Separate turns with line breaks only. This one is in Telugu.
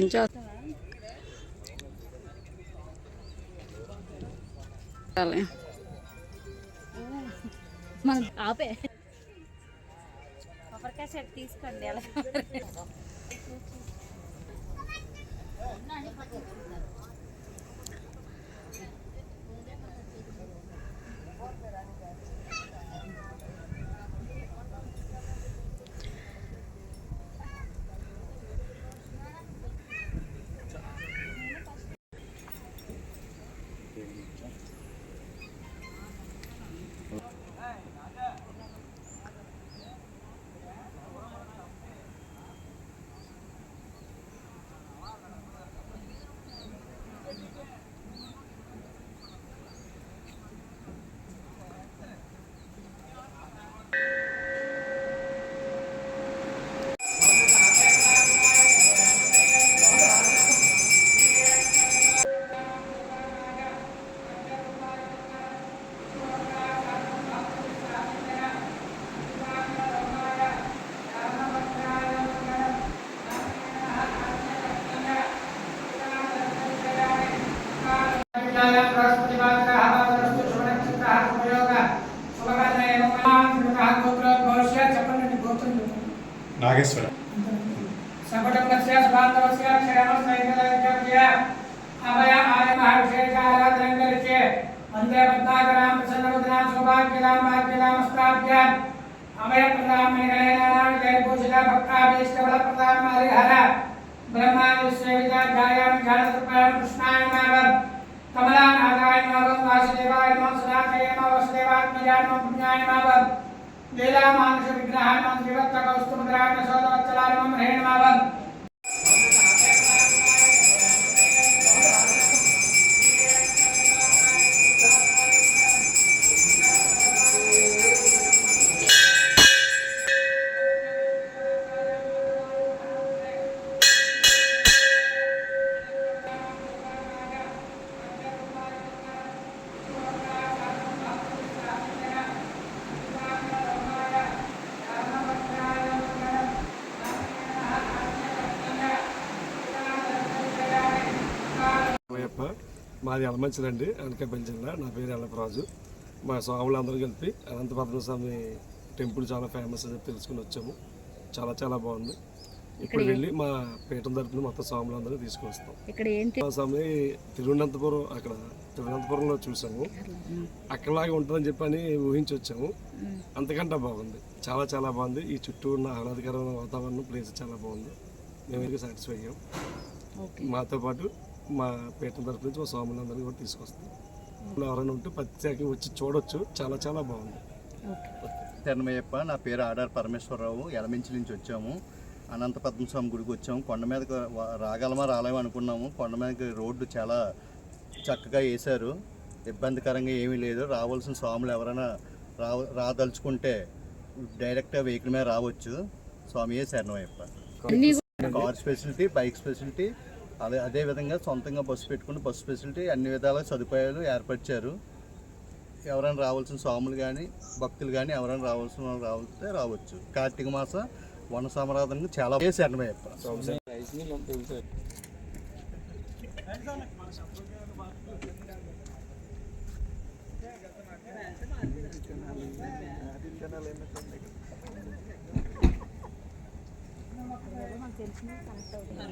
పంచా
మనం ఆపే కొబ్బరికాయ సెట్ తీసుకోండి शुक्राय
बृहस्पतिवासरः वासरस्तु श्रवणक्षत्रः
उपयोगः
शुभकर्मे मुखान् कृतः गोत्र भविष्य चपन्न गोत्रं नागेश्वर। सपटङ्गस्य सुभान्तवस्य क्षयमस्मैकलयकर्य अभय आय महाविषयकाराधनङ्करित्ये वंदे पद्माकरां प्रसन्नवदनां सौभाग्यदां भाग्यदामस्ताभ्याम् अभयप्रदां मेघनयनानाविधयपूजिता भक्ताभीष्टबलप्रदां हरिहर ब्रह्मा विश्वविदा गायामि गाणतृपायां कृष्णाय नाम। కమలానాథాయ నమః వాసుదేవాయ నమః సదాశయ నమః వసుదేవాత్మజాయ నమః పుణ్యాయ నమః లీలామానుష విగ్రహాయ నమః శ్రీవత్స కౌస్తుభద్రాయ నమః సోదవత్సలాయ నమః హరే నమః
మాది అలమంచిదండి అనకాపల్లి జిల్లా నా పేరు ఎల్లపరాజు మా స్వాములు అందరూ కలిపి అనంతపద్మ స్వామి టెంపుల్ చాలా ఫేమస్ అని తెలుసుకుని వచ్చాము. చాలా చాలా బాగుంది. ఇప్పుడు వెళ్ళి మా పీఠం తరపున మొత్తం స్వాములు అందరూ తీసుకొస్తాం
ఇక్కడ ఏంటి
స్వామి తిరువనంతపురం అక్కడ తిరువనంతపురంలో చూసాము. అక్కడలాగే ఉంటుందని చెప్పని ఊహించి వచ్చాము. అంతకంటే బాగుంది. చాలా చాలా బాగుంది. ఈ చుట్టూ ఉన్న ఆహ్లాదకరమైన వాతావరణం ప్లేస్ చాలా బాగుంది. మేము సాటిస్ఫై అయ్యాం. మాతో పాటు మా పీఠం తరపు నుంచి మా స్వాములందరినీ కూడా తీసుకొస్తాం. ఎవరైనా ఉంటే ప్రత్యేకంగా వచ్చి చూడొచ్చు. చాలా చాలా బాగుంది.
తెన్నమయ్యప్ప నా పేరు ఆడార్ పరమేశ్వరరావు. ఎలమించి నుంచి వచ్చాము. అనంత పద్మస్వామి గుడికి వచ్చాము. కొండ మీదకి రాగలమా రాలేమో అనుకున్నాము. కొండ మీదకి రోడ్డు చాలా చక్కగా వేశారు. ఇబ్బందికరంగా ఏమీ లేదు. రావాల్సిన స్వాములు ఎవరైనా రా రాదలుచుకుంటే డైరెక్ట్గా వెహికల్ మీద రావచ్చు. స్వామియే శరణమయ్యప్ప. కార్ ఫెసిలిటీ బైక్ ఫెసిలిటీ అదే అదే విధంగా సొంతంగా బస్సు పెట్టుకుని బస్సు ఫెసిలిటీ అన్ని విధాల సదుపాయాలు ఏర్పరిచారు. ఎవరైనా రావాల్సిన స్వాములు కానీ భక్తులు కానీ ఎవరైనా రావాల్సిన వాళ్ళు రావాల్సితే రావచ్చు. కార్తీక మాస వన సమరాధనకు చాలా శరణమయ్యప్ప
తెలిసిన కనెక్ట్ అవుతుంది.